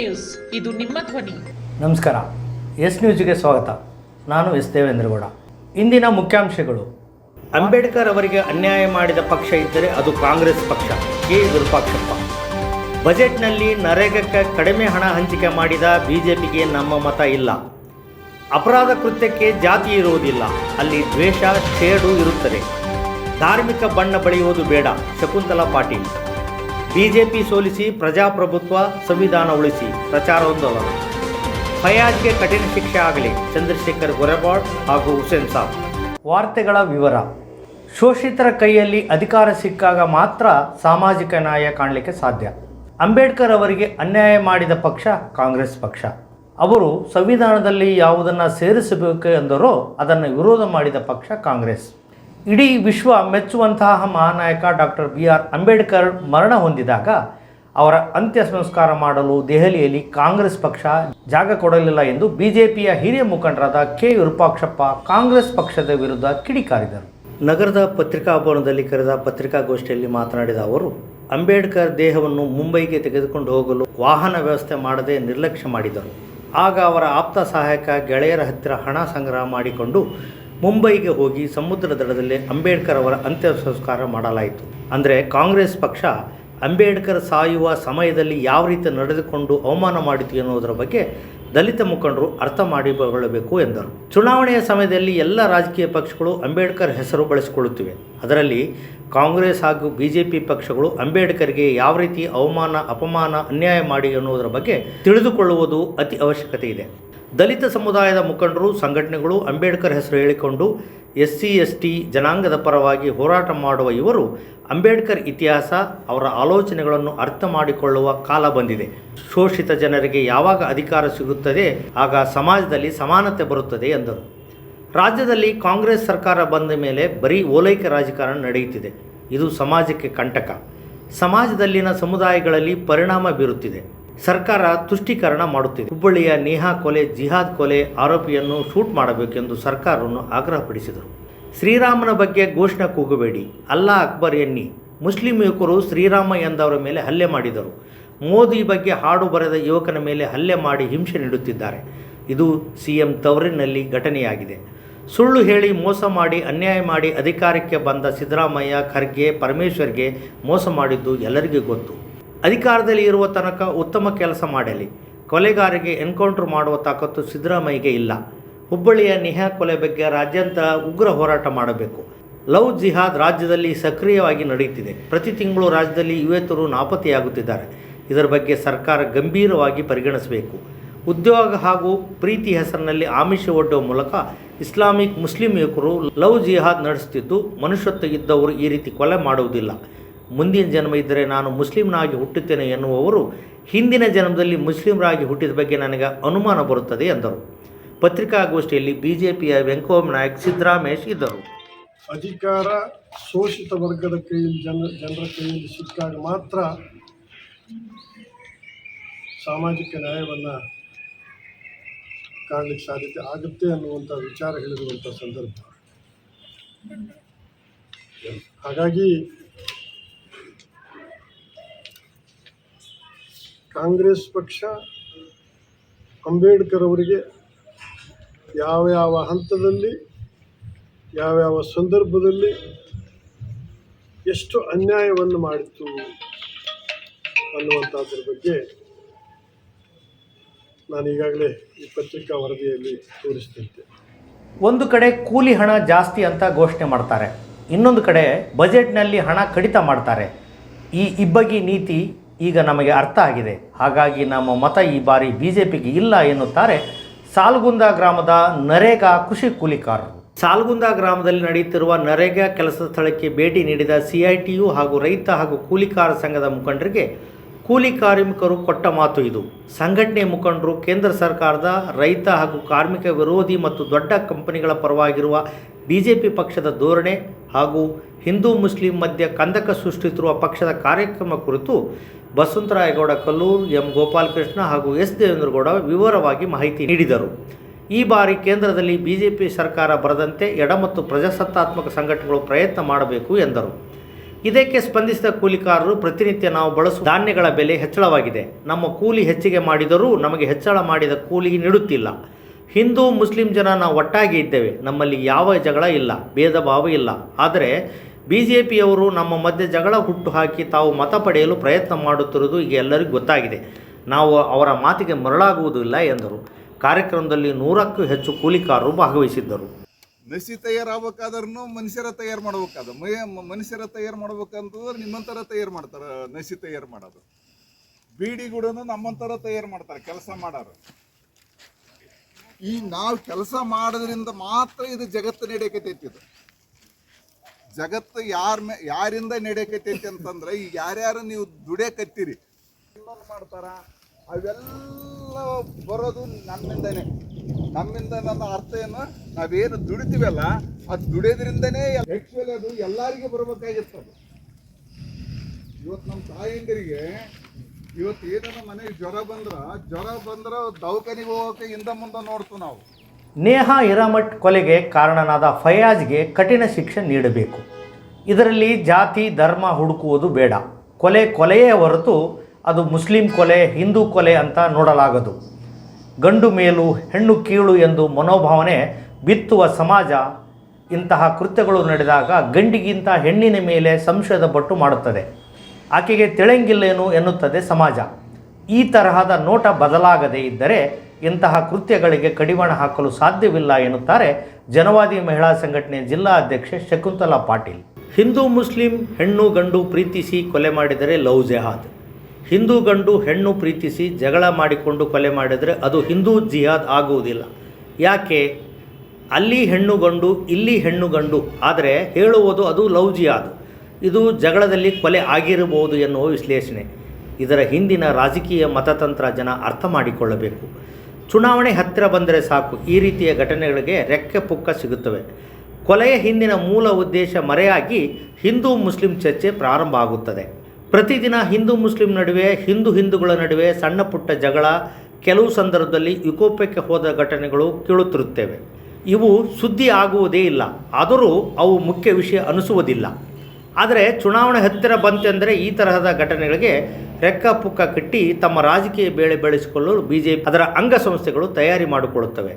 News. ಇದು ನಿಮ್ಮ ಧ್ವನಿ. ನಮಸ್ಕಾರ. ಎಸ್ ನ್ಯೂಸ್ಗೆ ಸ್ವಾಗತ. ನಾನು ಎಸ್ ದೇವೇಂದ್ರಗೌಡ. ಇಂದಿನ ಮುಖ್ಯಾಂಶಗಳು. ಅಂಬೇಡ್ಕರ್ ಅವರಿಗೆ ಅನ್ಯಾಯ ಮಾಡಿದ ಪಕ್ಷ ಇದ್ದರೆ ಅದು ಕಾಂಗ್ರೆಸ್ ಪಕ್ಷ, ಕೆ ವಿರೂಪಾಕ್ಷಪ್ಪ. ಬಜೆಟ್ನಲ್ಲಿ ನರೇಗಕ್ಕೆ ಕಡಿಮೆ ಹಣ ಹಂಚಿಕೆ ಮಾಡಿದ ಬಿಜೆಪಿಗೆ ನಮ್ಮ ಮತ ಇಲ್ಲ. ಅಪರಾಧ ಕೃತ್ಯಕ್ಕೆ ಜಾತಿ ಇರುವುದಿಲ್ಲ. ಅಲ್ಲಿ ದ್ವೇಷ, ಶೇಡು ಇರುತ್ತದೆ. ಧಾರ್ಮಿಕ ಬಣ್ಣ ಬಳಿಯುವುದು ಬೇಡ. ಶಕುಂತಲಾ ಪಾಟೀಲ್. ಬಿಜೆಪಿ ಸೋಲಿಸಿ ಪ್ರಜಾಪ್ರಭುತ್ವ ಸಂವಿಧಾನ ಉಳಿಸಿ ಪ್ರಚಾರೋಂದೋಲನ ಫಯಾಜ್ಗೆ ಕಠಿಣ ಶಿಕ್ಷೆ ಆಗಲಿ, ಚಂದ್ರಶೇಖರ್ ಗೊರೆಬಾಡ್ ಹಾಗೂ ಹುಸೇನ್ ಸಾಬ್. ವಾರ್ತೆಗಳ ವಿವರ. ಶೋಷಿತರ ಕೈಯಲ್ಲಿ ಅಧಿಕಾರ ಸಿಕ್ಕಾಗ ಮಾತ್ರ ಸಾಮಾಜಿಕ ನ್ಯಾಯ ಕಾಣಲಿಕ್ಕೆ ಸಾಧ್ಯ. ಅಂಬೇಡ್ಕರ್ ಅವರಿಗೆ ಅನ್ಯಾಯ ಮಾಡಿದ ಪಕ್ಷ ಕಾಂಗ್ರೆಸ್ ಪಕ್ಷ. ಅವರು ಸಂವಿಧಾನದಲ್ಲಿ ಯಾವುದನ್ನು ಸೇರಿಸಬೇಕು ಎಂದರೋ ಅದನ್ನು ವಿರೋಧ ಮಾಡಿದ ಪಕ್ಷ ಕಾಂಗ್ರೆಸ್. ಇಡೀ ವಿಶ್ವ ಮೆಚ್ಚುವಂತಹ ಮಹಾನಾಯಕ ಡಾಕ್ಟರ್ ಬಿ ಆರ್ ಅಂಬೇಡ್ಕರ್ ಮರಣ ಹೊಂದಿದಾಗ ಅವರ ಅಂತ್ಯ ಸಂಸ್ಕಾರ ಮಾಡಲು ದೆಹಲಿಯಲ್ಲಿ ಕಾಂಗ್ರೆಸ್ ಪಕ್ಷ ಜಾಗ ಕೊಡಲಿಲ್ಲ ಎಂದು ಬಿಜೆಪಿಯ ಹಿರಿಯ ಮುಖಂಡರಾದ ಕೆ. ವಿರೂಪಾಕ್ಷಪ್ಪ ಕಾಂಗ್ರೆಸ್ ಪಕ್ಷದ ವಿರುದ್ಧ ಕಿಡಿಕಾರಿದರು. ನಗರದ ಪತ್ರಿಕಾಭವನದಲ್ಲಿ ಕರೆದ ಪತ್ರಿಕಾಗೋಷ್ಠಿಯಲ್ಲಿ ಮಾತನಾಡಿದ ಅವರು, ಅಂಬೇಡ್ಕರ್ ದೇಹವನ್ನು ಮುಂಬೈಗೆ ತೆಗೆದುಕೊಂಡು ಹೋಗಲು ವಾಹನ ವ್ಯವಸ್ಥೆ ಮಾಡದೆ ನಿರ್ಲಕ್ಷ್ಯ ಮಾಡಿದರು. ಆಗ ಅವರ ಆಪ್ತ ಸಹಾಯಕ ಗೆಳೆಯರ ಹತ್ತಿರ ಹಣ ಸಂಗ್ರಹ ಮಾಡಿಕೊಂಡು ಮುಂಬೈಗೆ ಹೋಗಿ ಸಮುದ್ರ ದಡದಲ್ಲಿ ಅಂಬೇಡ್ಕರ್ ಅವರ ಅಂತ್ಯ ಸಂಸ್ಕಾರ ಮಾಡಲಾಯಿತು. ಅಂದರೆ ಕಾಂಗ್ರೆಸ್ ಪಕ್ಷ ಅಂಬೇಡ್ಕರ್ ಸಾಯುವ ಸಮಯದಲ್ಲಿ ಯಾವ ರೀತಿ ನಡೆದುಕೊಂಡು ಅವಮಾನ ಮಾಡಿತು ಎನ್ನುವುದರ ಬಗ್ಗೆ ದಲಿತ ಮುಖಂಡರು ಅರ್ಥ ಮಾಡಿಕೊಳ್ಳಬೇಕು ಎಂದರು. ಚುನಾವಣೆಯ ಸಮಯದಲ್ಲಿ ಎಲ್ಲ ರಾಜಕೀಯ ಪಕ್ಷಗಳು ಅಂಬೇಡ್ಕರ್ ಹೆಸರು ಬಳಸಿಕೊಳ್ಳುತ್ತಿವೆ. ಅದರಲ್ಲಿ ಕಾಂಗ್ರೆಸ್ ಹಾಗೂ ಬಿ ಜೆ ಪಿ ಪಕ್ಷಗಳು ಅಂಬೇಡ್ಕರ್ಗೆ ಯಾವ ರೀತಿ ಅವಮಾನ, ಅಪಮಾನ, ಅನ್ಯಾಯ ಮಾಡಿ ಎನ್ನುವುದರ ಬಗ್ಗೆ ತಿಳಿದುಕೊಳ್ಳುವುದು ಅತಿ ಅವಶ್ಯಕತೆ ಇದೆ. ದಲಿತ ಸಮುದಾಯದ ಮುಖಂಡರು, ಸಂಘಟನೆಗಳು ಅಂಬೇಡ್ಕರ್ ಹೆಸರು ಹೇಳಿಕೊಂಡು ಎಸ್ ಸಿ ಎಸ್ ಟಿ ಜನಾಂಗದ ಪರವಾಗಿ ಹೋರಾಟ ಮಾಡುವ ಇವರು ಅಂಬೇಡ್ಕರ್ ಇತಿಹಾಸ, ಅವರ ಆಲೋಚನೆಗಳನ್ನು ಅರ್ಥ ಮಾಡಿಕೊಳ್ಳುವ ಕಾಲ ಬಂದಿದೆ. ಶೋಷಿತ ಜನರಿಗೆ ಯಾವಾಗ ಅಧಿಕಾರ ಸಿಗುತ್ತದೆ, ಆಗ ಸಮಾಜದಲ್ಲಿ ಸಮಾನತೆ ಬರುತ್ತದೆ ಎಂದರು. ರಾಜ್ಯದಲ್ಲಿ ಕಾಂಗ್ರೆಸ್ ಸರ್ಕಾರ ಬಂದ ಮೇಲೆ ಬರೀ ಓಲೈಕೆ ರಾಜಕಾರಣ ನಡೆಯುತ್ತಿದೆ. ಇದು ಸಮಾಜಕ್ಕೆ ಕಂಟಕ. ಸಮಾಜದಲ್ಲಿನ ಸಮುದಾಯಗಳಲ್ಲಿ ಪರಿಣಾಮ ಬೀರುತ್ತಿದೆ. ಸರ್ಕಾರ ತುಷ್ಟೀಕರಣ ಮಾಡುತ್ತಿದೆ. ಹುಬ್ಬಳ್ಳಿಯ ನೇಹಾ ಕೊಲೆ, ಜಿಹಾದ್ ಕೊಲೆ ಆರೋಪಿಯನ್ನು ಶೂಟ್ ಮಾಡಬೇಕೆಂದು ಸರ್ಕಾರವನ್ನು ಆಗ್ರಹಪಡಿಸಿದರು. ಶ್ರೀರಾಮನ ಬಗ್ಗೆ ಘೋಷಣೆ ಕೂಗಬೇಡಿ. ಅಲ್ಲಾ ಅಕ್ಬರ್ ಎನ್ನಿ. ಮುಸ್ಲಿಂ ಯುವಕರು ಶ್ರೀರಾಮ ಎಂದವರ ಮೇಲೆ ಹಲ್ಲೆ ಮಾಡಿದರು. ಮೋದಿ ಬಗ್ಗೆ ಹಾಡು ಬರೆದ ಯುವಕನ ಮೇಲೆ ಹಲ್ಲೆ ಮಾಡಿ ಹಿಂಸೆ ನೀಡುತ್ತಿದ್ದಾರೆ. ಇದು ಸಿ ಎಂ ತವರಿನಲ್ಲಿ ಘಟನೆಯಾಗಿದೆ. ಸುಳ್ಳು ಹೇಳಿ ಮೋಸ ಮಾಡಿ, ಅನ್ಯಾಯ ಮಾಡಿ ಅಧಿಕಾರಕ್ಕೆ ಬಂದ ಸಿದ್ದರಾಮಯ್ಯ ಖರ್ಗೆ ಪರಮೇಶ್ವರ್ಗೆ ಮೋಸ ಮಾಡಿದ್ದು ಎಲ್ಲರಿಗೂ ಗೊತ್ತು. ಅಧಿಕಾರದಲ್ಲಿ ಇರುವ ತನಕ ಉತ್ತಮ ಕೆಲಸ ಮಾಡಲಿ. ಕೊಲೆಗಾರಿಗೆ ಎನ್ಕೌಂಟರ್ ಮಾಡುವ ತಾಕತ್ತು ಸಿದ್ದರಾಮಯ್ಯಗೆ ಇಲ್ಲ. ಹುಬ್ಬಳ್ಳಿಯ ನಿಹಾ ಕೊಲೆ ಬಗ್ಗೆ ರಾಜ್ಯಾಂತ ಉಗ್ರ ಹೋರಾಟ ಮಾಡಬೇಕು. ಲವ್ ಜಿಹಾದ್ ರಾಜ್ಯದಲ್ಲಿ ಸಕ್ರಿಯವಾಗಿ ನಡೆಯುತ್ತಿದೆ. ಪ್ರತಿ ತಿಂಗಳು ರಾಜ್ಯದಲ್ಲಿ ಯುವತರು ನಾಪತ್ತೆಯಾಗುತ್ತಿದ್ದಾರೆ. ಇದರ ಬಗ್ಗೆ ಸರ್ಕಾರ ಗಂಭೀರವಾಗಿ ಪರಿಗಣಿಸಬೇಕು. ಉದ್ಯೋಗ ಹಾಗೂ ಪ್ರೀತಿ ಹೆಸರಿನಲ್ಲಿ ಆಮಿಷ ಒಡ್ಡುವ ಮೂಲಕ ಇಸ್ಲಾಮಿಕ್ ಮುಸ್ಲಿಂ ಯುವಕರು ಲವ್ ಜಿಹಾದ್ ನಡೆಸುತ್ತಿದ್ದು, ಮನುಷ್ಯತ್ವ ಇದ್ದವರು ಈ ರೀತಿ ಕೊಲೆ ಮಾಡುವುದಿಲ್ಲ. ಮುಂದಿನ ಜನ್ಮ ಇದ್ದರೆ ನಾನು ಮುಸ್ಲಿಮ್ನಾಗಿ ಹುಟ್ಟುತ್ತೇನೆ ಎನ್ನುವವರು ಹಿಂದಿನ ಜನ್ಮದಲ್ಲಿ ಮುಸ್ಲಿಮರಾಗಿ ಹುಟ್ಟಿದ ಬಗ್ಗೆ ನನಗೆ ಅನುಮಾನ ಬರುತ್ತದೆ ಎಂದರು. ಪತ್ರಿಕಾಗೋಷ್ಠಿಯಲ್ಲಿ ಬಿಜೆಪಿಯ ವೆಂಕೋಮ್ ನಾಯಕ್ ಸಿದ್ದರಾಮೇಶ್ ಇದ್ದರು. ಅಧಿಕಾರ ಶೋಷಿತ ವರ್ಗದ ಕೈಯಲ್ಲಿ ಜನ, ಜನರ ಕೈಯಲ್ಲಿ ಸಿಕ್ಕಾಗ ಮಾತ್ರ ಸಾಮಾಜಿಕ ನ್ಯಾಯವನ್ನು ಕಾಣಲಿಕ್ಕೆ ಸಾಧ್ಯತೆ ಆಗುತ್ತೆ ಅನ್ನುವಂಥ ವಿಚಾರ ಹೇಳಿರುವಂಥ ಸಂದರ್ಭ. ಹಾಗಾಗಿ ಕಾಂಗ್ರೆಸ್ ಪಕ್ಷ ಅಂಬೇಡ್ಕರ್ ಅವರಿಗೆ ಯಾವ್ಯಾವ ಯಾವ ಹಂತದಲ್ಲಿ, ಯಾವ್ಯಾವ ಸಂದರ್ಭದಲ್ಲಿ ಎಷ್ಟು ಅನ್ಯಾಯವನ್ನು ಮಾಡಿತು ಅನ್ನುವಂಥದ್ರ ಬಗ್ಗೆ ನಾನು ಈಗಾಗಲೇ ಈ ಪತ್ರಿಕಾ ವರದಿಯಲ್ಲಿ ತೋರಿಸ್ತಿದ್ದೆ ಒಂದು ಕಡೆ ಕೂಲಿ ಹಣ ಜಾಸ್ತಿ ಅಂತ ಘೋಷಣೆ ಮಾಡ್ತಾರೆ, ಇನ್ನೊಂದು ಕಡೆ ಬಜೆಟ್ನಲ್ಲಿ ಹಣ ಕಡಿತ ಮಾಡ್ತಾರೆ. ಈ ಇಬ್ಬಗಿ ನೀತಿ ಈಗ ನಮಗೆ ಅರ್ಥ ಆಗಿದೆ. ಹಾಗಾಗಿ ನಮ್ಮ ಮತ ಈ ಬಾರಿ ಬಿ ಜೆ ಪಿಗೆ ಇಲ್ಲ ಎನ್ನುತ್ತಾರೆ ಸಾಲ್ಗುಂದ ಗ್ರಾಮದ ನರೇಗಾ ಕೃಷಿ ಕೂಲಿಕಾರರು. ಸಾಲ್ಗುಂದ ಗ್ರಾಮದಲ್ಲಿ ನಡೆಯುತ್ತಿರುವ ನರೇಗಾ ಕೆಲಸ ಸ್ಥಳಕ್ಕೆ ಭೇಟಿ ನೀಡಿದ ಸಿಐಟಿಯು ಹಾಗೂ ರೈತ ಹಾಗೂ ಕೂಲಿಕಾರ ಸಂಘದ ಮುಖಂಡರಿಗೆ ಕೂಲಿ ಕಾರ್ಮಿಕರು ಕೊಟ್ಟ ಮಾತು ಇದು. ಸಂಘಟನೆ ಮುಖಂಡರು ಕೇಂದ್ರ ಸರ್ಕಾರದ ರೈತ ಹಾಗೂ ಕಾರ್ಮಿಕ ವಿರೋಧಿ ಮತ್ತು ದೊಡ್ಡ ಕಂಪನಿಗಳ ಪರವಾಗಿರುವ ಬಿಜೆಪಿ ಪಕ್ಷದ ಧೋರಣೆ ಹಾಗೂ ಹಿಂದೂ ಮುಸ್ಲಿಂ ಮಧ್ಯೆ ಕಂದಕ ಸೃಷ್ಟಿಸಿರುವ ಪಕ್ಷದ ಕಾರ್ಯಕ್ರಮ ಕುರಿತು ಬಸವಂತರಾಯಗೌಡ ಕಲ್ಲೂರ್, ಎಂ. ಗೋಪಾಲಕೃಷ್ಣ ಹಾಗೂ ಎಸ್. ದೇವೇಂದ್ರಗೌಡ ವಿವರವಾಗಿ ಮಾಹಿತಿ ನೀಡಿದರು. ಈ ಬಾರಿ ಕೇಂದ್ರದಲ್ಲಿ ಬಿಜೆಪಿ ಸರ್ಕಾರ ಬರದಂತೆ ಎಡ ಮತ್ತು ಪ್ರಜಾಸತ್ತಾತ್ಮಕ ಸಂಘಟನೆಗಳು ಪ್ರಯತ್ನ ಮಾಡಬೇಕು ಎಂದರು. ಇದಕ್ಕೆ ಸ್ಪಂದಿಸಿದ ಕೂಲಿಕಾರರು, ಪ್ರತಿನಿತ್ಯ ನಾವು ಬಳಸುವ ಧಾನ್ಯಗಳ ಬೆಲೆ ಹೆಚ್ಚಳವಾಗಿದೆ. ನಮ್ಮ ಕೂಲಿ ಹೆಚ್ಚಿಗೆ ಮಾಡಿದರೂ ನಮಗೆ ಹೆಚ್ಚಳ ಮಾಡಿದ ಕೂಲಿ ನೀಡುತ್ತಿಲ್ಲ. ಹಿಂದೂ, ಮುಸ್ಲಿಂ ಜನ ನಾವು ಒಟ್ಟಾಗಿ ಇದ್ದೇವೆ. ನಮ್ಮಲ್ಲಿ ಯಾವ ಜಗಳ ಇಲ್ಲ ಭೇದ ಭಾವ ಇಲ್ಲ. ಆದರೆ ಬಿ ಜೆ ಪಿಯವರು ನಮ್ಮ ಮಧ್ಯೆ ಜಗಳ ಹುಟ್ಟು ಹಾಕಿ ತಾವು ಮತ ಪಡೆಯಲು ಪ್ರಯತ್ನ ಮಾಡುತ್ತಿರುವುದು ಈಗ ಎಲ್ಲರಿಗೂ ಗೊತ್ತಾಗಿದೆ. ನಾವು ಅವರ ಮಾತಿಗೆ ಮರಳಾಗುವುದಿಲ್ಲ ಎಂದರು. ಕಾರ್ಯಕ್ರಮದಲ್ಲಿ ನೂರಕ್ಕೂ ಹೆಚ್ಚು ಕೂಲಿಕಾರರು ಭಾಗವಹಿಸಿದ್ದರು. ನಸಿ ತಯಾರಾಗಬೇಕಾದ್ರೂ ಮನುಷ್ಯರ ತಯಾರು ಮಾಡ್ಬೇಕಾದ ಮಯ ಮನುಷ್ಯರ ತಯಾರು ಮಾಡ್ಬೇಕಂತಂದ್ರೆ ನಿಮ್ಮಂತರ ತಯಾರು ಮಾಡ್ತಾರೆ ನಸಿ ತಯಾರು ಮಾಡೋದು. ಬೀಡಿ ಗುಡನು ನಮ್ಮಂತರ ತಯಾರು ಮಾಡ್ತಾರೆ, ಕೆಲಸ ಮಾಡೋರು. ಈ ನಾವು ಕೆಲಸ ಮಾಡೋದ್ರಿಂದ ಮಾತ್ರ ಇದು ಜಗತ್ತು ನಡೆಯಕತೈತಿ ಇದು. ಜಗತ್ತು ಯಾರ ಮೇ ಯಾರಿಂದ ನಡೆಯಕತ್ತೈತಿ ಅಂತಂದ್ರೆ ಈಗ ಯಾರ್ಯಾರು ನೀವು ದುಡಿಯಕತ್ತೀರಿ? ಇನ್ನೊಂದು ಮಾಡ್ತಾರ? ಅವೆಲ್ಲ ಬರೋದು ನಮ್ಮಿಂದನೇ. ನಮ್ಮಿಂದ ನನ್ನ ಅರ್ಥ ಏನು? ನಾವೇನು ದುಡಿತೀವಲ್ಲ, ಅದು ದುಡಿಯೋದ್ರಿಂದನೇ ಆ್ಯಕ್ಚುಲಿ ಅದು ಎಲ್ಲರಿಗೂ ಬರಬೇಕಾಗಿತ್ತು ಅದು. ಇವತ್ತು ನಮ್ಮ ತಾಯಿಂದರಿಗೆ ಇವತ್ತು ಏನಾರ ಮನೆಗೆ ಜ್ವರ ಬಂದ್ರೆ ಜ್ವರ ಬಂದ್ರೆ ದವಾಖಾನಿಗೆ ಹೋಗೋಕೆ ಹಿಂದೆ ಮುಂದೆ ನೋಡ್ತು ನಾವು. ನೇಹಾ ಹಿರಾಮಠ್ ಕೊಲೆಗೆ ಕಾರಣನಾದ ಫಯಾಜ್ಗೆ ಕಠಿಣ ಶಿಕ್ಷೆ ನೀಡಬೇಕು. ಇದರಲ್ಲಿ ಜಾತಿ, ಧರ್ಮ ಹುಡುಕುವುದು ಬೇಡ. ಕೊಲೆ ಕೊಲೆಯೇ ಹೊರತು ಅದು ಮುಸ್ಲಿಂ ಕೊಲೆ, ಹಿಂದೂ ಕೊಲೆ ಅಂತ ನೋಡಲಾಗದು. ಗಂಡು ಮೇಲು, ಹೆಣ್ಣು ಕೀಳು ಎಂದು ಮನೋಭಾವನೆ ಬಿತ್ತುವ ಸಮಾಜ ಇಂತಹ ಕೃತ್ಯಗಳು ನಡೆದಾಗ ಗಂಡಿಗಿಂತ ಹೆಣ್ಣಿನ ಮೇಲೆ ಸಂಶಯದ ಪಟ್ಟು ಮಾಡುತ್ತದೆ. ಆಕೆಗೆ ತಿಳಂಗಿಲ್ಲೇನು ಎನ್ನುತ್ತದೆ ಸಮಾಜ. ಈ ತರಹದ ನೋಟ ಬದಲಾಗದೇ ಇದ್ದರೆ ಇಂತಹ ಕೃತ್ಯಗಳಿಗೆ ಕಡಿವಾಣ ಹಾಕಲು ಸಾಧ್ಯವಿಲ್ಲ ಎನ್ನುತ್ತಾರೆ ಜನವಾದಿ ಮಹಿಳಾ ಸಂಘಟನೆ ಜಿಲ್ಲಾ ಅಧ್ಯಕ್ಷೆ ಶಕುಂತಲಾ ಪಾಟೀಲ್. ಹಿಂದೂ ಮುಸ್ಲಿಂ ಹೆಣ್ಣು ಗಂಡು ಪ್ರೀತಿಸಿ ಕೊಲೆ ಮಾಡಿದರೆ ಲವ್ ಜೆಹಾದ್. ಹಿಂದೂ ಗಂಡು ಹೆಣ್ಣು ಪ್ರೀತಿಸಿ ಜಗಳ ಮಾಡಿಕೊಂಡು ಕೊಲೆ ಮಾಡಿದರೆ ಅದು ಹಿಂದೂ ಜಿಹಾದ್ ಆಗುವುದಿಲ್ಲ. ಯಾಕೆ? ಅಲ್ಲಿ ಹೆಣ್ಣು ಗಂಡು, ಇಲ್ಲಿ ಹೆಣ್ಣು ಗಂಡು. ಆದರೆ ಹೇಳುವುದು ಅದು ಲವ್ ಜಿಹಾದ್. ಇದು ಜಗಳದಲ್ಲಿ ಕೊಲೆ ಆಗಿರಬಹುದು ಎನ್ನುವ ವಿಶ್ಲೇಷಣೆ. ಇದರ ಹಿಂದಿನ ರಾಜಕೀಯ ಮತತಂತ್ರ ಜನ ಅರ್ಥ ಮಾಡಿಕೊಳ್ಳಬೇಕು. ಚುನಾವಣೆ ಹತ್ತಿರ ಬಂದರೆ ಸಾಕು. ಈ ರೀತಿಯ ಘಟನೆಗಳಿಗೆ ರೆಕ್ಕೆ ಪುಕ್ಕ ಸಿಗುತ್ತವೆ. ಕೊಲೆಯ ಹಿಂದಿನ ಮೂಲ ಉದ್ದೇಶ ಮರೆಯಾಗಿ ಹಿಂದೂ ಮುಸ್ಲಿಂ ಚರ್ಚೆ ಪ್ರಾರಂಭ ಆಗುತ್ತದೆ. ಪ್ರತಿದಿನ ಹಿಂದೂ ಮುಸ್ಲಿಂ ನಡುವೆ, ಹಿಂದೂ ಹಿಂದೂಗಳ ನಡುವೆ ಸಣ್ಣ ಪುಟ್ಟ ಜಗಳ, ಕೆಲವು ಸಂದರ್ಭದಲ್ಲಿ ವಿಕೋಪಕ್ಕೆ ಹೋದ ಘಟನೆಗಳು ಕೇಳುತ್ತಿರುತ್ತೇವೆ. ಇವು ಸುದ್ದಿ ಆಗುವುದೇ ಇಲ್ಲ. ಆದರೂ ಅವು ಮುಖ್ಯ ವಿಷಯ ಅನಿಸುವುದಿಲ್ಲ. ಆದರೆ ಚುನಾವಣೆ ಹತ್ತಿರ ಬಂತೆಂದರೆ ಈ ತರಹದ ಘಟನೆಗಳಿಗೆ ರೆಕ್ಕ ಪುಕ್ಕ ಕಟ್ಟಿ ತಮ್ಮ ರಾಜಕೀಯ ಬೇಳೆ ಬೆಳೆಸಿಕೊಳ್ಳಲು ಬಿ ಜೆ ಪಿ ಅದರ ಅಂಗಸಂಸ್ಥೆಗಳು ತಯಾರಿ ಮಾಡಿಕೊಳ್ಳುತ್ತವೆ.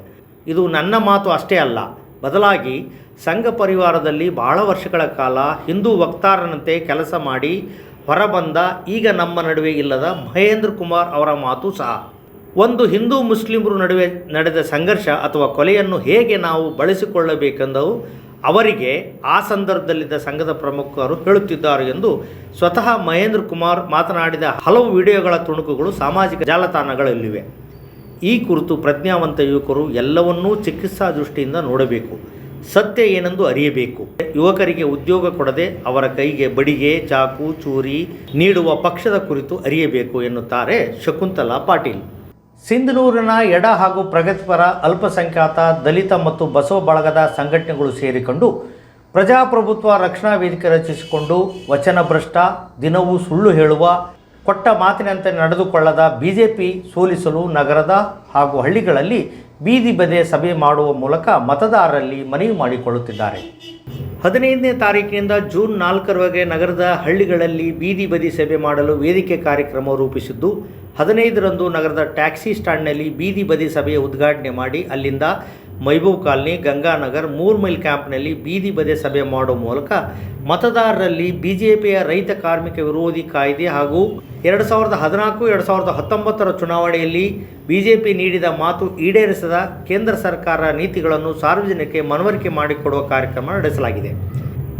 ಇದು ನನ್ನ ಮಾತು ಅಷ್ಟೇ ಅಲ್ಲ. ಬದಲಾಗಿ ಸಂಘ ಪರಿವಾರದಲ್ಲಿ ಬಹಳ ವರ್ಷಗಳ ಕಾಲ ಹಿಂದೂ ವಕ್ತಾರನಂತೆ ಕೆಲಸ ಮಾಡಿ ಹೊರಬಂದ ಈಗ ನಮ್ಮ ನಡುವೆ ಇಲ್ಲದ ಮಹೇಂದ್ರ ಕುಮಾರ್ ಅವರ ಮಾತು ಸಹ. ಒಂದು ಹಿಂದೂ ಮುಸ್ಲಿಮರು ನಡುವೆ ನಡೆದ ಸಂಘರ್ಷ ಅಥವಾ ಕೊಲೆಯನ್ನು ಹೇಗೆ ನಾವು ಬಳಸಿಕೊಳ್ಳಬೇಕೆಂದು ಅವರಿಗೆ ಆ ಸಂದರ್ಭದಲ್ಲಿದ್ದ ಸಂಘದ ಪ್ರಮುಖರು ಹೇಳುತ್ತಿದ್ದಾರೆ ಎಂದು ಸ್ವತಃ ಮಹೇಂದ್ರ ಕುಮಾರ್ ಮಾತನಾಡಿದ ಹಲವು ವಿಡಿಯೋಗಳ ತುಣುಕುಗಳು ಸಾಮಾಜಿಕ ಜಾಲತಾಣಗಳಲ್ಲಿವೆ. ಈ ಕುರಿತು ಪ್ರಜ್ಞಾವಂತ ಯುವಕರು ಎಲ್ಲವನ್ನೂ ಚಿಕಿತ್ಸಾ ದೃಷ್ಟಿಯಿಂದ ನೋಡಬೇಕು. ಸತ್ಯ ಏನೆಂದು ಅರಿಯಬೇಕು. ಯುವಕರಿಗೆ ಉದ್ಯೋಗ ಕೊಡದೆ ಅವರ ಕೈಗೆ ಬಡಿಗೆ, ಚಾಕು, ಚೂರಿ ನೀಡುವ ಪಕ್ಷದ ಕುರಿತು ಅರಿಯಬೇಕು ಎನ್ನುತ್ತಾರೆ ಶಕುಂತಲಾ ಪಾಟೀಲ್. ಸಿಂಧನೂರಿನ ಎಡ ಹಾಗೂ ಪ್ರಗತಿಪರ ಅಲ್ಪಸಂಖ್ಯಾತ, ದಲಿತ ಮತ್ತು ಬಸವ ಬಳಗದ ಸಂಘಟನೆಗಳು ಸೇರಿಕೊಂಡು ಪ್ರಜಾಪ್ರಭುತ್ವ ರಕ್ಷಣಾ ವೇದಿಕೆ ರಚಿಸಿಕೊಂಡು ವಚನಭ್ರಷ್ಟ, ದಿನವೂ ಸುಳ್ಳು ಹೇಳುವ ಕೊಟ್ಟ ಮಾತಿನಂತೆ ನಡೆದುಕೊಳ್ಳದ ಬಿಜೆಪಿ ಸೋಲಿಸಲು ನಗರದ ಹಾಗೂ ಹಳ್ಳಿಗಳಲ್ಲಿ ಬೀದಿ ಬದೆ ಸಭೆ ಮಾಡುವ ಮೂಲಕ ಮತದಾರರಲ್ಲಿ ಮನವಿ ಮಾಡಿಕೊಳ್ಳುತ್ತಿದ್ದಾರೆ. ಹದಿನೈದನೇ ತಾರೀಕಿನಿಂದ ಜೂನ್ ನಾಲ್ಕರವರೆಗೆ ನಗರದ ಹಳ್ಳಿಗಳಲ್ಲಿ ಬೀದಿ ಬದಿ ಸಭೆ ಮಾಡಲು ವೇದಿಕೆ ಕಾರ್ಯಕ್ರಮ ರೂಪಿಸಿದ್ದು, ಹದಿನೈದರಂದು ನಗರದ ಟ್ಯಾಕ್ಸಿ ಸ್ಟ್ಯಾಂಡ್ನಲ್ಲಿ ಬೀದಿ ಬದಿ ಸಭೆಯ ಉದ್ಘಾಟನೆ ಮಾಡಿ ಅಲ್ಲಿಂದ ಮೈಬೂಬ್ ಕಾಲನಿ, ಗಂಗಾನಗರ್ ಮೂರು ಮೈಲ್ ಕ್ಯಾಂಪ್ನಲ್ಲಿ ಬೀದಿ ಬದೆ ಸಭೆ ಮಾಡುವ ಮೂಲಕ ಮತದಾರರಲ್ಲಿ ಬಿಜೆಪಿಯ ರೈತ ಕಾರ್ಮಿಕ ವಿರೋಧಿ ಕಾಯ್ದೆ ಹಾಗೂ ಎರಡು ಸಾವಿರದ ಹದಿನಾಲ್ಕು, ಎರಡು ಸಾವಿರದ ಹತ್ತೊಂಬತ್ತರ ಚುನಾವಣೆಯಲ್ಲಿ ಬಿಜೆಪಿ ನೀಡಿದ ಮಾತು ಈಡೇರಿಸದ ಕೇಂದ್ರ ಸರ್ಕಾರ ನೀತಿಗಳನ್ನು ಸಾರ್ವಜನಿಕರಿಗೆ ಮನವರಿಕೆ ಮಾಡಿಕೊಡುವ ಕಾರ್ಯಕ್ರಮ ನಡೆಸಲಾಗಿದೆ.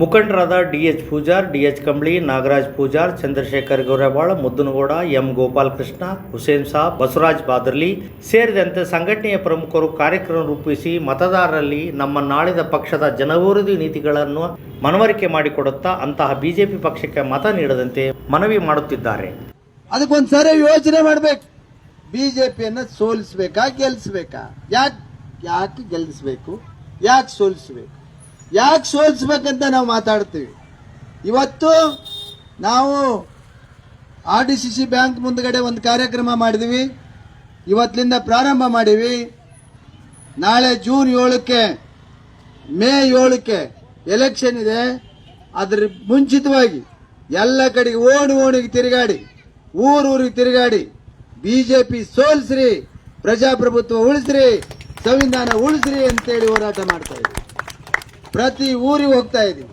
ಮುಖಂಡರಾದ D H Pujar, D H Kambali, Nagaraj Pujar, Chandrashekhar Gouravala, Muddanagouda, M Gopalakrishna, Hussain Sab Basavaraj Badarli ಸೇರಿದಂತೆ ಸಂಘಟನೆಯ ಪ್ರಮುಖರು ಕಾರ್ಯಕ್ರಮ ರೂಪಿಸಿ ಮತದಾರರಲ್ಲಿ ನಮ್ಮ ನಾಳಿದ ಪಕ್ಷದ ಜನವಿರೋಧಿ ನೀತಿಗಳನ್ನು ಮನವರಿಕೆ ಮಾಡಿಕೊಡುತ್ತಾ ಅಂತಹ ಬಿಜೆಪಿ ಪಕ್ಷಕ್ಕೆ ಮತ ನೀಡದಂತೆ ಮನವಿ ಮಾಡುತ್ತಿದ್ದಾರೆ. ಅದಕ್ಕೊಂದ್ಸರಿ ಯೋಚನೆ ಮಾಡಬೇಕು. ಬಿಜೆಪಿಯನ್ನು ಸೋಲಿಸಬೇಕಾ ಗೆಲ್ಲಿಸಬೇಕಾ ಯಾಕೆ ಯಾಕೆ ಗೆಲ್ಲಿಸಬೇಕು ಯಾಕೆ ಸೋಲಿಸ್ಬೇಕು? ಯಾಕೆ ಸೋಲಿಸ್ಬೇಕಂತ ನಾವು ಮಾತಾಡ್ತೀವಿ? ಇವತ್ತು ನಾವು R D C C bank ಮುಂದಗಡೆ ಒಂದು ಕಾರ್ಯಕ್ರಮ ಮಾಡಿದ್ವಿ. ಇವತ್ತಿನಿಂದ ಪ್ರಾರಂಭ ಮಾಡಿವಿ ನಾಳೆ ಜೂನ್ ಏಳಕ್ಕೆ, ಮೇ ಏಳಕ್ಕೆ ಎಲೆಕ್ಷನ್ ಇದೆ. ಅದ್ರ ಮುಂಚಿತವಾಗಿ ಎಲ್ಲ ಕಡೆಗೆ ಓಣಿ ಓಣಿಗೆ ತಿರುಗಾಡಿ ಊರೂರಿಗೆ ತಿರುಗಾಡಿ, ಬಿಜೆಪಿ ಸೋಲ್ಸ್ರಿ, ಪ್ರಜಾಪ್ರಭುತ್ವ ಉಳಿಸ್ರಿ, ಸಂವಿಧಾನ ಉಳಿಸ್ರಿ ಅಂತೇಳಿ ಹೋರಾಟ ಮಾಡ್ತಾ ಇದ್ದೀವಿ ಪ್ರತಿ ಊರಿಗೆ ಹೋಗ್ತಾ ಇದೀವಿ.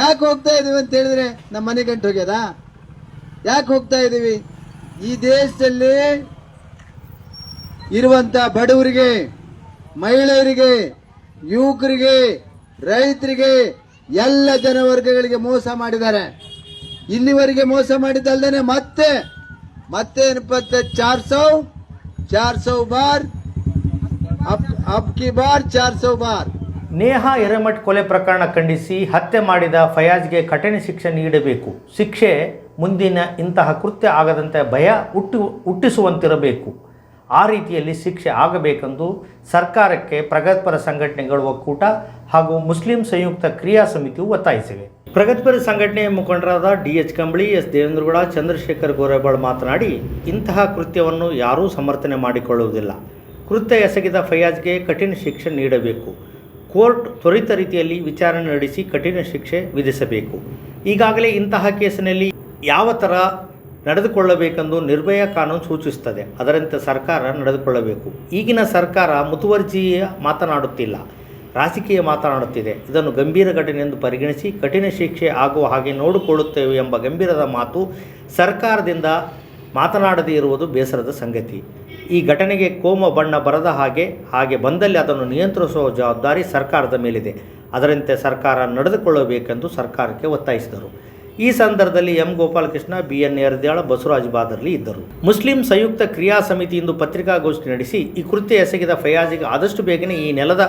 ಯಾಕೆ ಹೋಗ್ತಾ ಇದೀವಿ ಅಂತ ಹೇಳಿದ್ರೆ ನಮ್ಮ ಮನೆ ಗಂಟು ಹೋಗ್ಯದ? ಯಾಕೆ ಹೋಗ್ತಾ ಇದೀವಿ? ಈ ದೇಶದಲ್ಲಿ ಇರುವಂತ ಬಡವರಿಗೆ, ಮಹಿಳೆಯರಿಗೆ, ಯುವಕರಿಗೆ, ರೈತರಿಗೆ ಎಲ್ಲ ಜನವರ್ಗಗಳಿಗೆ ಮೋಸ ಮಾಡಿದ್ದಾರೆ. ಇಲ್ಲಿವರೆಗೆ ಮೋಸ ಮಾಡಿದ್ದಲ್ದೇನೆ ಮತ್ತೆ ಮತ್ತೆ ಏನಪ್ಪತ್ತೆ? ಚಾರ್ ಸೌ ಚಾರ್ ಸೌ ಬಾರ್ ಅಪ್ ಕಿ ಬಾರ್, ಚಾರ್ ಸೌ ಬಾರ್. ನೇಹಾ ಹಿರೇಮಠ್ ಕೊಲೆ ಪ್ರಕರಣ ಖಂಡಿಸಿ ಹತ್ಯೆ ಮಾಡಿದ ಫಯಾಜ್ಗೆ ಕಠಿಣ ಶಿಕ್ಷೆ ನೀಡಬೇಕು. ಶಿಕ್ಷೆ ಮುಂದಿನ ಇಂತಹ ಕೃತ್ಯ ಆಗದಂತೆ ಭಯ ಹುಟ್ಟು ಹುಟ್ಟಿಸುವಂತಿರಬೇಕು. ಆ ರೀತಿಯಲ್ಲಿ ಶಿಕ್ಷೆ ಆಗಬೇಕೆಂದು ಸರ್ಕಾರಕ್ಕೆ ಪ್ರಗತಿಪರ ಸಂಘಟನೆಗಳು ಒಕ್ಕೂಟ ಹಾಗೂ ಮುಸ್ಲಿಂ ಸಂಯುಕ್ತ ಕ್ರಿಯಾ ಸಮಿತಿಯು ಒತ್ತಾಯಿಸಿವೆ. ಪ್ರಗತಿಪರ ಸಂಘಟನೆಯ ಮುಖಂಡರಾದ D H Kambali, S Devendragouda, Chandrashekhar Gorebal ಮಾತನಾಡಿ, ಇಂತಹ ಕೃತ್ಯವನ್ನು ಯಾರೂ ಸಮರ್ಥನೆ ಮಾಡಿಕೊಳ್ಳುವುದಿಲ್ಲ. ಕೃತ್ಯ ಎಸಗಿದ ಫಯಾಜ್ಗೆ ಕಠಿಣ ಶಿಕ್ಷೆ ನೀಡಬೇಕು. ಕೋರ್ಟ್ ತ್ವರಿತ ರೀತಿಯಲ್ಲಿ ವಿಚಾರಣೆ ನಡೆಸಿ ಕಠಿಣ ಶಿಕ್ಷೆ ವಿಧಿಸಬೇಕು. ಈಗಾಗಲೇ ಇಂತಹ ಕೇಸಿನಲ್ಲಿ ಯಾವ ಥರ ನಡೆದುಕೊಳ್ಳಬೇಕೆಂದು ನಿರ್ಭಯ ಕಾನೂನು ಸೂಚಿಸುತ್ತದೆ. ಅದರಂತೆ ಸರ್ಕಾರ ನಡೆದುಕೊಳ್ಳಬೇಕು. ಈಗಿನ ಸರ್ಕಾರ ಮುತುವರ್ಜಿಯ ಮಾತನಾಡುತ್ತಿಲ್ಲ. ರಾಜಕೀಯ ಮಾತನಾಡುತ್ತಿದೆ. ಇದನ್ನು ಗಂಭೀರ ಘಟನೆ ಎಂದು ಪರಿಗಣಿಸಿ ಕಠಿಣ ಶಿಕ್ಷೆ ಆಗುವ ಹಾಗೆ ನೋಡಿಕೊಳ್ಳುತ್ತೇವೆ ಎಂಬ ಗಂಭೀರದ ಮಾತು ಸರ್ಕಾರದಿಂದ ಮಾತನಾಡದೇ ಇರುವುದು ಬೇಸರದ ಸಂಗತಿ. ಈ ಘಟನೆಗೆ ಕೋಮ ಬಣ್ಣ ಬರದ ಹಾಗೆ ಹಾಗೆ ಬಂದಲ್ಲಿ ಅದನ್ನು ನಿಯಂತ್ರಿಸುವ ಜವಾಬ್ದಾರಿ ಸರ್ಕಾರದ ಮೇಲಿದೆ. ಅದರಂತೆ ಸರ್ಕಾರ ನಡೆದುಕೊಳ್ಳಬೇಕೆಂದು ಸರ್ಕಾರಕ್ಕೆ ಒತ್ತಾಯಿಸಿದರು. ಈ ಸಂದರ್ಭದಲ್ಲಿ M Gopalakrishna B N Yardyala Basavaraj Badarli ಇದ್ದರು. ಮುಸ್ಲಿಂ ಸಂಯುಕ್ತ ಕ್ರಿಯಾ ಸಮಿತಿ ಇಂದು ಪತ್ರಿಕಾಗೋಷ್ಠಿ ನಡೆಸಿ, ಈ ಕೃತ್ಯ ಎಸಗಿದ ಫಯಾಜಿಗೆ ಆದಷ್ಟು ಬೇಗನೆ ಈ ನೆಲದ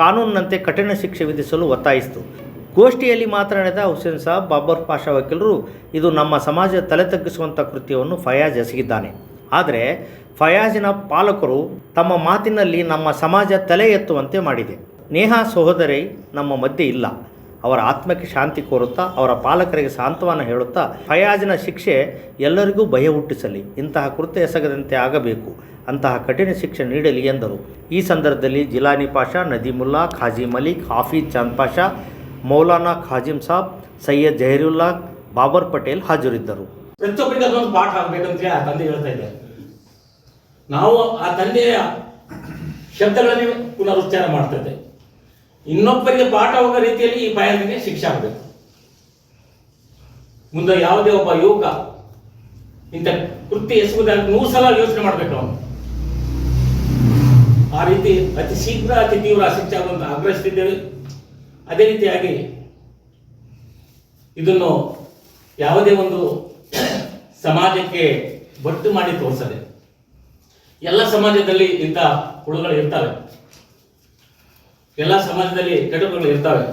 ಕಾನೂನಿನಂತೆ ಕಠಿಣ ಶಿಕ್ಷೆ ವಿಧಿಸಲು ಒತ್ತಾಯಿಸಿತು. ಗೋಷ್ಠಿಯಲ್ಲಿ ಮಾತನಾಡಿದ ಹುಸೇನ್ ಸಾಬ್, ಬಾಬರ್ ಪಾಷಾ ವಕೀಲರು, ಇದು ನಮ್ಮ ಸಮಾಜ ತಲೆ ತಗ್ಗಿಸುವಂಥ ಕೃತ್ಯವನ್ನು ಫಯಾಜ್ ಎಸಗಿದ್ದಾನೆ. ಆದರೆ ಫಯಾಜಿನ ಪಾಲಕರು ತಮ್ಮ ಮಾತಿನಲ್ಲಿ ನಮ್ಮ ಸಮಾಜ ತಲೆ ಎತ್ತುವಂತೆ ಮಾಡಿದೆ. ನೇಹಾ ಸಹೋದರಿ, ನಮ್ಮ ಮಧ್ಯೆ ಇಲ್ಲ. ಅವರ ಆತ್ಮಕ್ಕೆ ಶಾಂತಿ ಕೋರುತ್ತಾ, ಅವರ ಪಾಲಕರಿಗೆ ಸಾಂತ್ವನ ಹೇಳುತ್ತಾ, ಫಯಾಜಿನ ಶಿಕ್ಷೆ ಎಲ್ಲರಿಗೂ ಭಯ ಹುಟ್ಟಿಸಲಿ. ಇಂತಹ ಕೃತ್ಯ ಎಸಗದಂತೆ ಆಗಬೇಕು. ಅಂತಹ ಕಠಿಣ ಶಿಕ್ಷೆ ನೀಡಲಿ ಎಂದರು. ಈ ಸಂದರ್ಭದಲ್ಲಿ ಜಿಲಾನಿ ಪಾಷಾ, ನದೀಮುಲ್ಲಾ, ಖಾಜಿ ಮಲಿಕ್, ಹಾಫೀಜ್ ಚಾಂದ್ ಪಾಷಾ, ಮೌಲಾನಾ ಖಾಜಿಮ್ ಸಾಬ್, ಸೈಯದ್ ಜಹೀರುಲ್ಲಾ, ಬಾಬರ್ ಪಟೇಲ್ ಹಾಜರಿದ್ದರು. ಪಾಠ ಆಗ್ಬೇಕಂತ ತಂದೆ ಹೇಳ್ತಾ ಇದ್ದಾರೆ ನಾವು ಆ ತಂದೆಯ ಶಬ್ದಗಳನ್ನೇ ಪುನರುಚ್ಚಾರ ಮಾಡ್ತದೆ ಇನ್ನೊಬ್ಬರಿಗೆ ಪಾಠ ಹೋಗೋ ರೀತಿಯಲ್ಲಿ ಈ ಭಯನಿಗೆ ಶಿಕ್ಷೆ ಆಗಬೇಕು. ಮುಂದೆ ಯಾವುದೇ ಒಬ್ಬ ಯುವಕ ಇಂಥ ಕೃತ್ಯ ಎಸಗುವುದಾಗಿ ನೂರು ಸಲ ಯೋಚನೆ ಮಾಡಬೇಕು ಅವನು. ಆ ರೀತಿ ಅತಿ ಶೀಘ್ರ, ಅತಿ ತೀವ್ರ ಶಿಕ್ಷೆ ಆಗುವಂತ ಆಗ್ರಹಿಸ್ತಿದ್ದೇವೆ. ಅದೇ ರೀತಿಯಾಗಿ ಇದನ್ನು ಯಾವುದೇ ಒಂದು ಸಮಾಜಕ್ಕೆ ಬಟ್ಟು ಮಾಡಿ ತೋರಿಸದೆ ಎಲ್ಲ ಸಮಾಜದಲ್ಲಿ ಇಂಥ ಹುಳುಗಳು ಇರ್ತವೆ. ಎಲ್ಲ ಸಮಾಜದಲ್ಲಿ ಕೆಡುಕುಗಳು ಇರ್ತವೆ.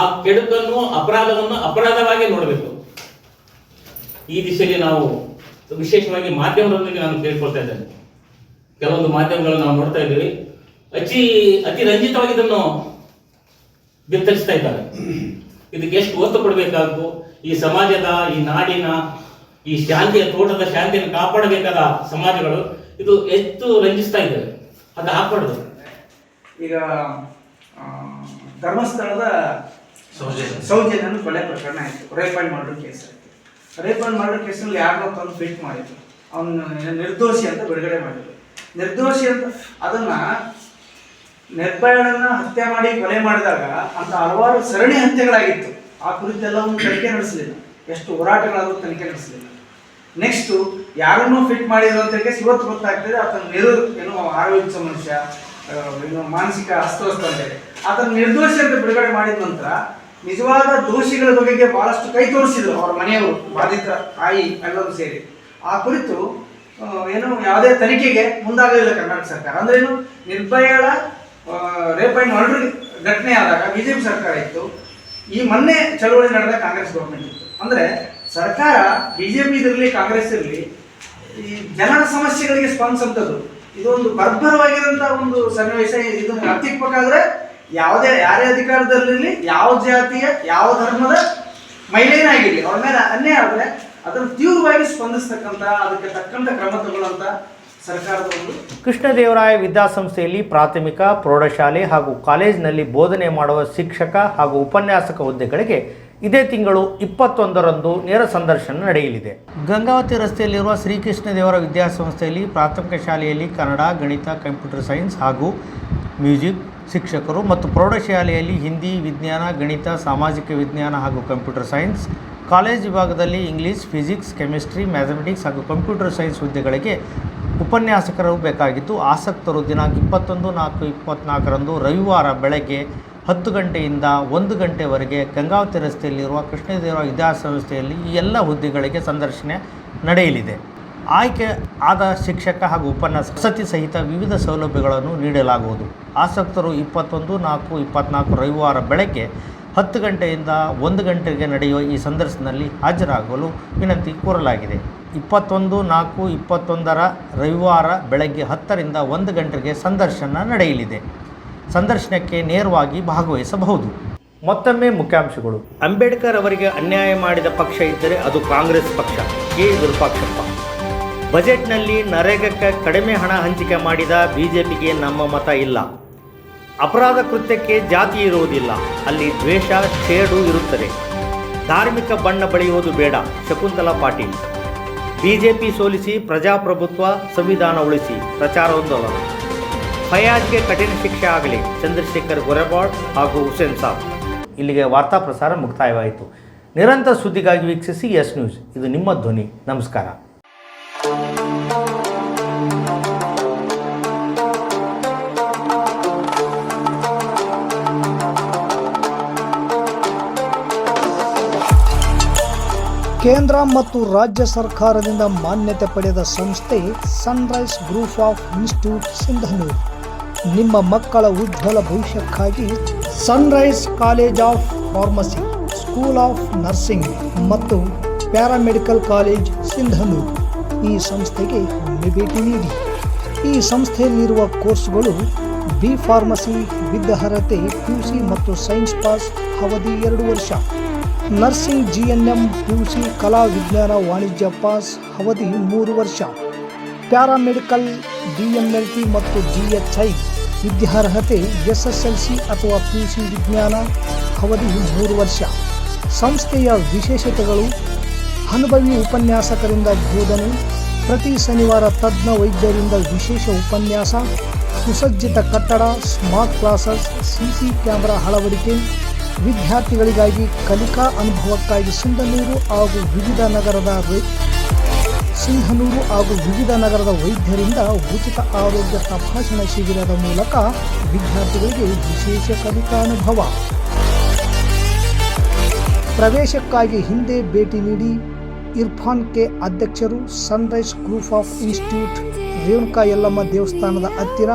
ಆ ಕೆಡುಕನ್ನು ಅಪರಾಧವನ್ನು ಅಪರಾಧವಾಗಿ ನೋಡಬೇಕು. ಈ ದಿಶೆಯಲ್ಲಿ ನಾವು ವಿಶೇಷವಾಗಿ ಮಾಧ್ಯಮದೊಂದಿಗೆ ನಾನು ಕೇಳ್ಕೊಳ್ತಾ ಇದ್ದೇನೆ. ಕೆಲವೊಂದು ಮಾಧ್ಯಮಗಳನ್ನು ನಾವು ನೋಡ್ತಾ ಇದ್ದೀವಿ. ಅತಿ ಅತಿ ರಂಜಿತವಾಗಿ ಇದನ್ನು ಬಿತ್ತರಿಸ್ತಾ ಇದ್ದಾರೆ. ಇದಕ್ಕೆ ಎಷ್ಟು ಒತ್ತು ಕೊಡಬೇಕಾಗು, ಈ ಸಮಾಜದ, ಈ ನಾಡಿನ, ಈ ಶಾಂತಿಯ, ತೋಟದ ಶಾಂತಿಯನ್ನು ಕಾಪಾಡಬೇಕಾದ ಸಮಾಜಗಳು ಇದು ಎಷ್ಟು ರಂಜಿಸ್ತಾ ಇದ್ದೇವೆ ಅದು ಹಾಕ್ಬಾರ್ದು. ಈಗ ಧರ್ಮಸ್ಥಳದ ಸೌಜನ್ಯ. ಸೌಜನ್ಯನ ಕೊಲೆ ಪ್ರಕರಣ ಆಯಿತು. ರೇಪ್ ಅಂಡ್ ಮರ್ಡರ್ ಕೇಸ್ ಆಯಿತು. ರೇಪ್ ಅಂಡ್ ಮರ್ಡರ್ ಕೇಸಲ್ಲಿ ಯಾರನ್ನೋ ತಂದು ಫಿಟ್ ಮಾಡಿದ್ರು. ಅವನು ನಿರ್ದೋಷಿ ಅಂತ ಬಿಡುಗಡೆ ಮಾಡಿದ್ರು. ನಿರ್ದೋಷಿ ಅಂತ ಅದನ್ನ ನಿರ್ಭಯಳನ್ನ ಹತ್ಯೆ ಮಾಡಿ ಕೊಲೆ ಮಾಡಿದಾಗ ಅಂತ ಹಲವಾರು ಸರಣಿ ಹತ್ಯೆಗಳಾಗಿತ್ತು. ಆ ಕುರಿತೆಲ್ಲವನ್ನು ತನಿಖೆ ನಡೆಸಲಿಲ್ಲ. ಎಷ್ಟು ಹೋರಾಟಗಳಾದರೂ ತನಿಖೆ ನಡೆಸಲಿಲ್ಲ. ನೆಕ್ಸ್ಟ್ ಯಾರನ್ನೂ ಫಿಟ್ ಮಾಡಿದ್ರು ಅಂತ ಹೇಳಿ ಇವತ್ತು ಗೊತ್ತಾಗ್ತದೆ. ಆತನ ನಿರು ಏನು ಆರೋಗ್ಯ ಮನುಷ್ಯ ಏನು ಮಾನಸಿಕ ಅಸ್ತವ್ಯಸ್ತ ಅಂತೇಳಿ ಆತನ ನಿರ್ದೋಷಿ ಅಂತ ಬಿಡುಗಡೆ ಮಾಡಿದ ನಂತರ ನಿಜವಾದ ದೋಷಿಗಳ ಬಗೆಗೆ ಬಹಳಷ್ಟು ಕೈ ತೋರಿಸಿದ್ರು ಅವರ ಮನೆಯವರು, ಬಾಧಿತ ತಾಯಿ ಎಲ್ಲರೂ ಸೇರಿ. ಆ ಕುರಿತು ಏನು ಯಾವುದೇ ತನಿಖೆಗೆ ಮುಂದಾಗಲಿಲ್ಲ ಕರ್ನಾಟಕ ಸರ್ಕಾರ. ಅಂದ್ರೆ ಏನು? ನಿರ್ಭಯಳ ರೇಪ್ ಅಂಡ್ ಮರ್ಡರ್ ಘಟನೆ ಆದಾಗ ಬಿಜೆಪಿ ಸರ್ಕಾರ ಇತ್ತು. ಈ ಮೊನ್ನೆ ಚಳವಳಿ ನಡೆದ ಕಾಂಗ್ರೆಸ್ ಗೌರ್ಮೆಂಟ್ ಇತ್ತು. ಅಂದ್ರೆ ಸರ್ಕಾರ ಬಿಜೆಪಿ ಇರಲಿ ಕಾಂಗ್ರೆಸ್ ಇರಲಿ ಈ ಜನರ ಸಮಸ್ಯೆಗಳಿಗೆ ಸ್ಪಂದಿಸಂಥದ್ದು ಇದೊಂದು ಬರ್ಬರವಾಗಿರುವಂತಹ ಒಂದು ಸನ್ನಿವೇಶ. ಇದನ್ನು ಹತ್ತಿಕ್ಬೇಕಾದ್ರೆ ಯಾವುದೇ, ಯಾರೇ ಅಧಿಕಾರದಲ್ಲಿರಲಿ, ಯಾವ ಜಾತಿಯ, ಯಾವ ಧರ್ಮದ ಮಹಿಳೆಯೇ ಆಗಿರಲಿ, ಅವ್ರ ಮೇಲೆ ಅನ್ಯಾಯ ಆದ್ರೆ ಅದನ್ನು ತೀವ್ರವಾಗಿ ಸ್ಪಂದಿಸ್ತಕ್ಕಂಥ, ಅದಕ್ಕೆ ತಕ್ಕಂತ ಕ್ರಮ ತಗೊಳ್ಳುವಂಥ ಕೃಷ್ಣದೇವರಾಯ ವಿದ್ಯಾಸಂಸ್ಥೆಯಲ್ಲಿ ಪ್ರಾಥಮಿಕ, ಪ್ರೌಢಶಾಲೆ ಹಾಗೂ ಕಾಲೇಜಿನಲ್ಲಿ ಬೋಧನೆ ಮಾಡುವ ಶಿಕ್ಷಕ ಹಾಗೂ ಉಪನ್ಯಾಸಕ ಹುದ್ದೆಗಳಿಗೆ ಇದೇ ತಿಂಗಳು ಇಪ್ಪತ್ತೊಂದರಂದು ನೇರ ಸಂದರ್ಶನ ನಡೆಯಲಿದೆ. ಗಂಗಾವತಿ ರಸ್ತೆಯಲ್ಲಿರುವ ಶ್ರೀಕೃಷ್ಣ ದೇವರ ವಿದ್ಯಾಸಂಸ್ಥೆಯಲ್ಲಿ ಪ್ರಾಥಮಿಕ ಶಾಲೆಯಲ್ಲಿ ಕನ್ನಡ, ಗಣಿತ, ಕಂಪ್ಯೂಟರ್ ಸೈನ್ಸ್ ಹಾಗೂ ಮ್ಯೂಸಿಕ್ ಶಿಕ್ಷಕರು ಮತ್ತು ಪ್ರೌಢಶಾಲೆಯಲ್ಲಿ ಹಿಂದಿ ವಿಜ್ಞಾನ, ಗಣಿತ, ಸಾಮಾಜಿಕ ವಿಜ್ಞಾನ ಹಾಗೂ ಕಂಪ್ಯೂಟರ್ ಸೈನ್ಸ್, ಕಾಲೇಜ್ ವಿಭಾಗದಲ್ಲಿ ಇಂಗ್ಲೀಷ್, ಫಿಸಿಕ್ಸ್, ಕೆಮಿಸ್ಟ್ರಿ, ಮ್ಯಾಥಮೆಟಿಕ್ಸ್ ಹಾಗೂ ಕಂಪ್ಯೂಟರ್ ಸೈನ್ಸ್ ಹುದ್ದೆಗಳಿಗೆ ಉಪನ್ಯಾಸಕರು ಬೇಕಾಗಿದ್ದು, ಆಸಕ್ತರು ದಿನಾಂಕ ಇಪ್ಪತ್ತೊಂದು, ನಾಲ್ಕು ಇಪ್ಪತ್ತ್ನಾಲ್ಕರಂದು ರವಿವಾರ ಬೆಳಗ್ಗೆ ಹತ್ತು ಗಂಟೆಯಿಂದ ಒಂದು ಗಂಟೆವರೆಗೆ ಗಂಗಾವತಿ ರಸ್ತೆಯಲ್ಲಿರುವ ಕೃಷ್ಣದೇವರ ವಿದ್ಯಾಸಂಸ್ಥೆಯಲ್ಲಿ ಈ ಎಲ್ಲ ಹುದ್ದೆಗಳಿಗೆ ಸಂದರ್ಶನ ನಡೆಯಲಿದೆ. ಆಯ್ಕೆ ಆದ ಶಿಕ್ಷಕ ಹಾಗೂ ಉಪನ್ಯಾಸ ವಸತಿ ಸಹಿತ ವಿವಿಧ ಸೌಲಭ್ಯಗಳನ್ನು ನೀಡಲಾಗುವುದು. ಆಸಕ್ತರು ಇಪ್ಪತ್ತೊಂದು ನಾಲ್ಕು ಇಪ್ಪತ್ತ್ನಾಲ್ಕು ರವಿವಾರ ಬೆಳಗ್ಗೆ ಹತ್ತು ಗಂಟೆಯಿಂದ ಒಂದು ಗಂಟೆಗೆ ನಡೆಯುವ ಈ ಸಂದರ್ಶನದಲ್ಲಿ ಹಾಜರಾಗಲು ವಿನಂತಿ ಕೋರಲಾಗಿದೆ. ಇಪ್ಪತ್ತೊಂದು ನಾಲ್ಕು ಇಪ್ಪತ್ತೊಂದರ ರವಿವಾರ ಬೆಳಗ್ಗೆ ಹತ್ತರಿಂದ ಒಂದು ಗಂಟೆಗೆ ಸಂದರ್ಶನ ನಡೆಯಲಿದೆ. ಸಂದರ್ಶನಕ್ಕೆ ನೇರವಾಗಿ ಭಾಗವಹಿಸಬಹುದು. ಮತ್ತೊಮ್ಮೆ ಮುಖ್ಯಾಂಶಗಳು. ಅಂಬೇಡ್ಕರ್ ಅವರಿಗೆ ಅನ್ಯಾಯ ಮಾಡಿದ ಪಕ್ಷ ಇದ್ದರೆ ಅದು ಕಾಂಗ್ರೆಸ್ ಪಕ್ಷ, ಕೆ ವಿರೂಪಾಕ್ಷಪ್ಪ. ಬಜೆಟ್ನಲ್ಲಿ ನರೇಗಕ್ಕೆ ಕಡಿಮೆ ಹಣ ಹಂಚಿಕೆ ಮಾಡಿದ ಬಿಜೆಪಿಗೆ ನಮ್ಮ ಮತ ಇಲ್ಲ. ಅಪರಾಧ ಕೃತ್ಯಕ್ಕೆ ಜಾತಿ ಇರುವುದಿಲ್ಲ, ಅಲ್ಲಿ ದ್ವೇಷ ಶೇಡು ಇರುತ್ತದೆ. ಧಾರ್ಮಿಕ ಬಣ್ಣ ಬಳಿಯುವುದು ಬೇಡ, ಶಕುಂತಲಾ ಪಾಟೀಲ್. ಬಿಜೆಪಿ ಸೋಲಿಸಿ ಪ್ರಜಾಪ್ರಭುತ್ವ ಸಂವಿಧಾನ ಉಳಿಸಿ ಪ್ರಚಾರೋಂದೋಲನ ಫಯಾಜ್ಗೆ ಕಠಿಣ ಶಿಕ್ಷೆ ಆಗಲಿ. ಚಂದ್ರಶೇಖರ್ ಗೊರೆಬಾಡ್ ಹಾಗೂ ಹುಸೇನ್ ಸಾಬ್. ಇಲ್ಲಿಗೆ ವಾರ್ತಾ ಪ್ರಸಾರ ಮುಕ್ತಾಯವಾಯಿತು. ನಿರಂತರ ಸುದ್ದಿಗಾಗಿ ವೀಕ್ಷಿಸಿ ಎಸ್ ನ್ಯೂಸ್. ಇದು ನಿಮ್ಮ ಧ್ವನಿ. ನಮಸ್ಕಾರ. ಕೇಂದ್ರ ಮತ್ತು ರಾಜ್ಯ ಸರ್ಕಾರದಿಂದ ಮಾನ್ಯತೆ ಪಡೆದ ಸಂಸ್ಥೆ Sunrise group of institute Sindhanur. ನಿಮ್ಮ ಮಕ್ಕಳ ಉಜ್ವಲ ಭವಿಷ್ಯಕ್ಕಾಗಿ Sunrise college of pharmacy school of nursing ಮತ್ತು ಪ್ಯಾರಾಮೆಡಿಕಲ್ ಕಾಲೇಜ್ ಸಿಂಧನೂರು ಈ ಸಂಸ್ಥೆಗೆ ಭೇಟಿ ನೀಡಿ. ಈ ಸಂಸ್ಥೆಯಲ್ಲಿರುವ ಕೋರ್ಸ್ಗಳು ಬಿ ಫಾರ್ಮಸಿ ವಿದ್ಯಾರ್ಹತೆ ಸಿ ಮತ್ತು ಸೈನ್ಸ್ ಪಾಸ್ ಅವಧಿ ಎರಡು ವರ್ಷ. Nursing G N M P U C ಕಲಾ ವಿಜ್ಞಾನ ವಾಣಿಜ್ಯ ಪಾಸ್ ಅವಧಿ ಮೂರು ವರ್ಷ. ಪ್ಯಾರಾಮೆಡಿಕಲ್ ಟಿ ಮತ್ತು ಡಿಎಚ್ಐ ವಿದ್ಯಾರ್ಹತೆ ಎಸ್ ಎಸ್ ಎಲ್ ಸಿ ಅಥವಾ ಪಿ ಸಿ ವಿಜ್ಞಾನ, ಅವಧಿ ಮೂರು ವರ್ಷ. ಸಂಸ್ಥೆಯ ವಿಶೇಷತೆಗಳು, ಅನುಭವಿ ಉಪನ್ಯಾಸಕರಿಂದ ಬೋಧನೆ, ಪ್ರತಿ ಶನಿವಾರ ತಜ್ಞ ವೈದ್ಯರಿಂದ ವಿಶೇಷ ಉಪನ್ಯಾಸ, ಸುಸಜ್ಜಿತ ಕಟ್ಟಡ, smart classes C C camera ಅಳವಡಿಕೆ, ವಿದ್ಯಾರ್ಥಿಗಳಿಗಾಗಿ ಕಲಿಕಾ ಅನುಭವಕ್ಕಾಗಿ ಸಿಂಧನೂರು ಹಾಗೂ ವಿವಿಧ ನಗರದ ಸಿಂಧನೂರು ಹಾಗೂ ವಿವಿಧ ನಗರದ ವೈದ್ಯರಿಂದ ಉಚಿತ ಆರೋಗ್ಯ ತಪಾಸಣಾ ಶಿಬಿರದ ಮೂಲಕ ವಿದ್ಯಾರ್ಥಿಗಳಿಗೆ ವಿಶೇಷ ಕಲಿಕಾ ಅನುಭವ ಪ್ರವೇಶಕ್ಕಾಗಿ ಹಿಂದೆ ಭೇಟಿ ನೀಡಿ ಇರ್ಫಾನ್ ಕೆ ಅಧ್ಯಕ್ಷರು sunrise group of institute, Renuka Yellamma ದೇವಸ್ಥಾನದ ಹತ್ತಿರ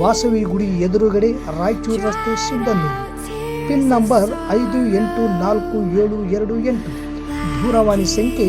ವಾಸವಿ ಗುಡಿ ಎದುರುಗಡೆ ರಾಯಚೂರು ರಸ್ತೆ ಸಿಂಧನೂರು ಪಿನ್ ನಂಬರ್ ಐದು ಎಂಟು ನಾಲ್ಕು ಏಳು ಎರಡು ಎಂಟು. ದೂರವಾಣಿ ಸಂಖ್ಯೆ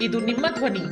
ಇದು ನಿಮ್ಮ ಧ್ವನಿ.